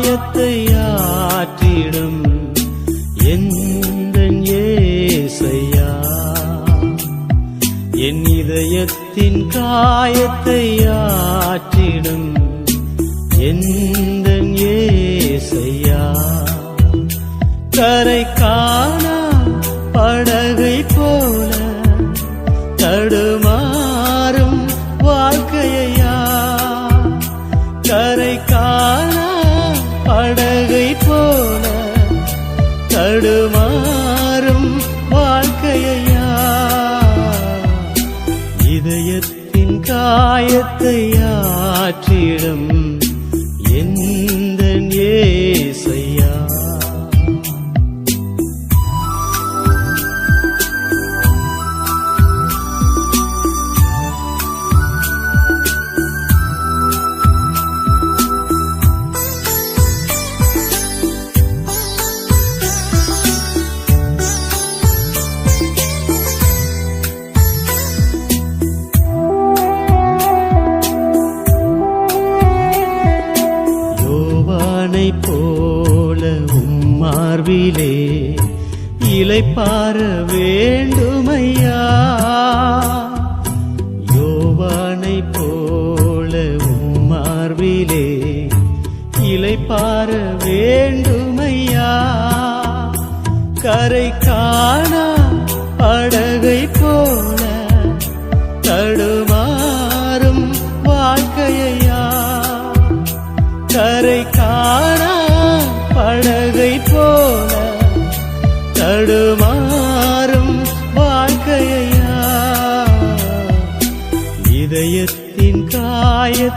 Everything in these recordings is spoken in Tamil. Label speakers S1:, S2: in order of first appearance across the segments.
S1: காயத்தை ஆற்றிடும் எந்த ஏசையா. என் இதயத்தின் காயத்தை ஆற்றிடும் எந்த ஏசையா. கரை காண படகை போல தடுமாறும் வாழ்க்கையா கரை தடுமாறும் வாழ்க்கையா இதயத்தின் காயத்தை ஆற்றிடும்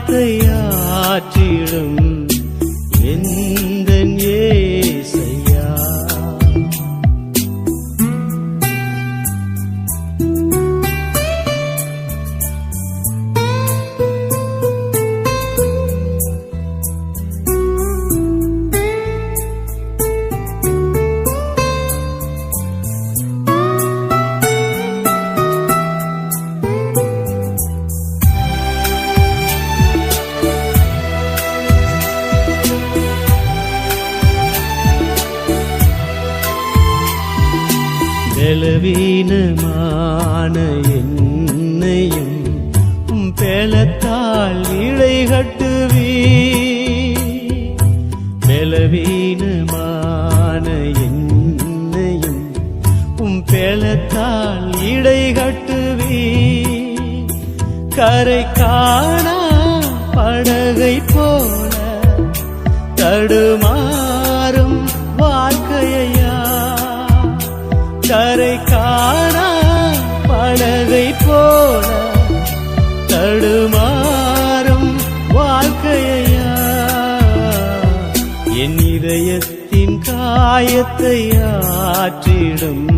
S1: வார்த்தை கயனத்தால் இடை கட்டுவி கரை காணா படகை போல தடுமாறும் வாழ்க்கையா கரை காணா படகை போல தடுமாறும் வாழ்க்கையா என் இதயத்தின் காயத்தை ஆற்றிடும்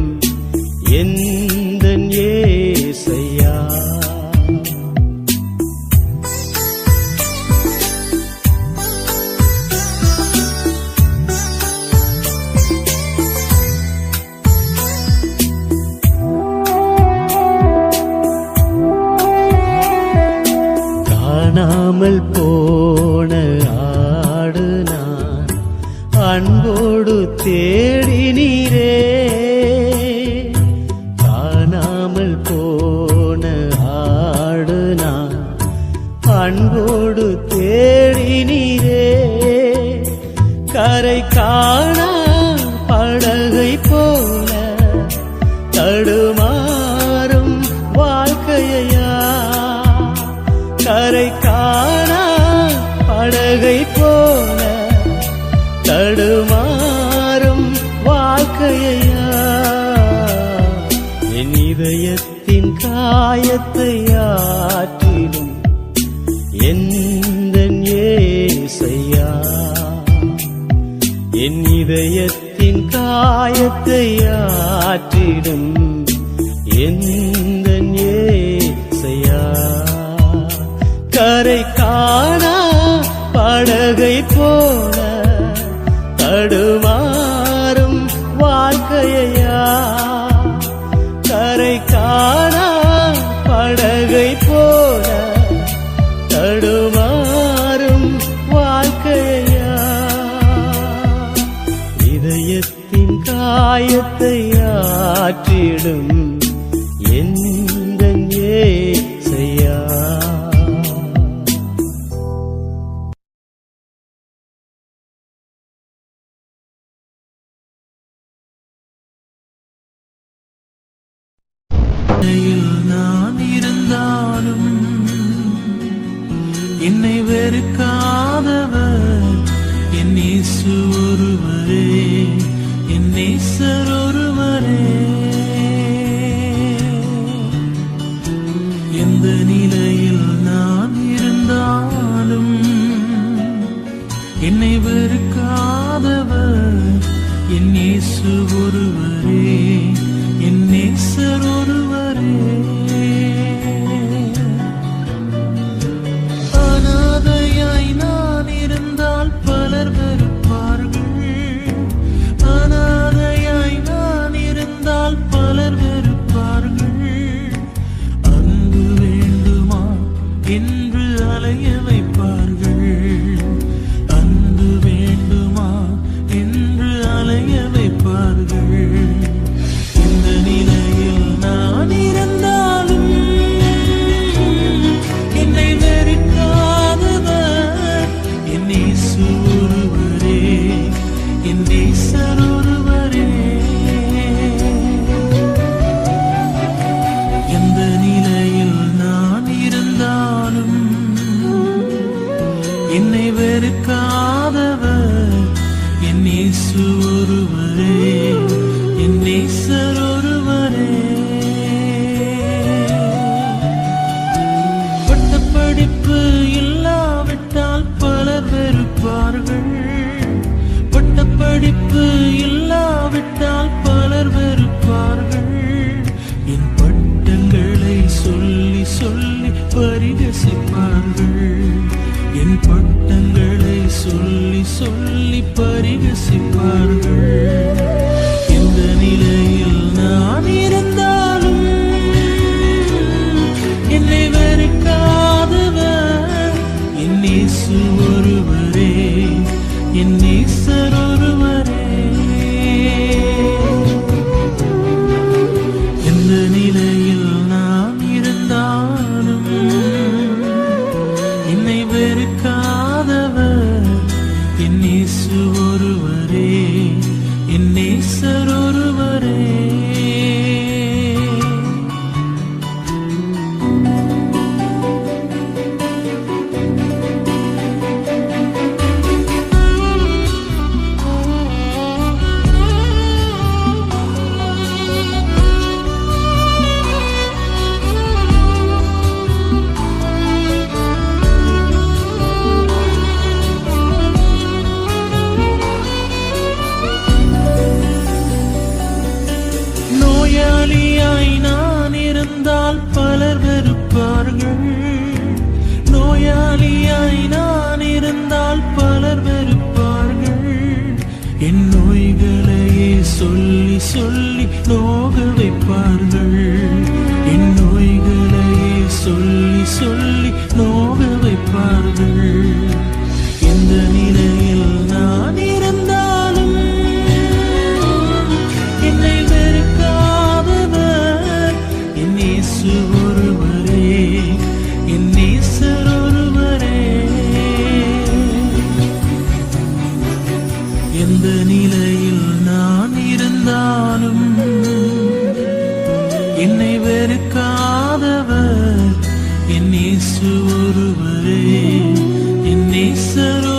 S1: அன்போடு தேடினீரே. கரை காண படகை போல. தடுமா என் இதயத்தின் காயத்தை ஆற்றிடும். எந்த ஏசையா? கரை காணா படகை போல தடுமாறும் வாழ்க்கையா
S2: en என்னை வெறுக்காதவர். என் இயேசு ஒருவரே. என் நேசர் சொல்லி சொல்லி பரிகசிப்பார்கள். புகழைப்பார்கள் இயேசு ஒருவரே என் நேசரோ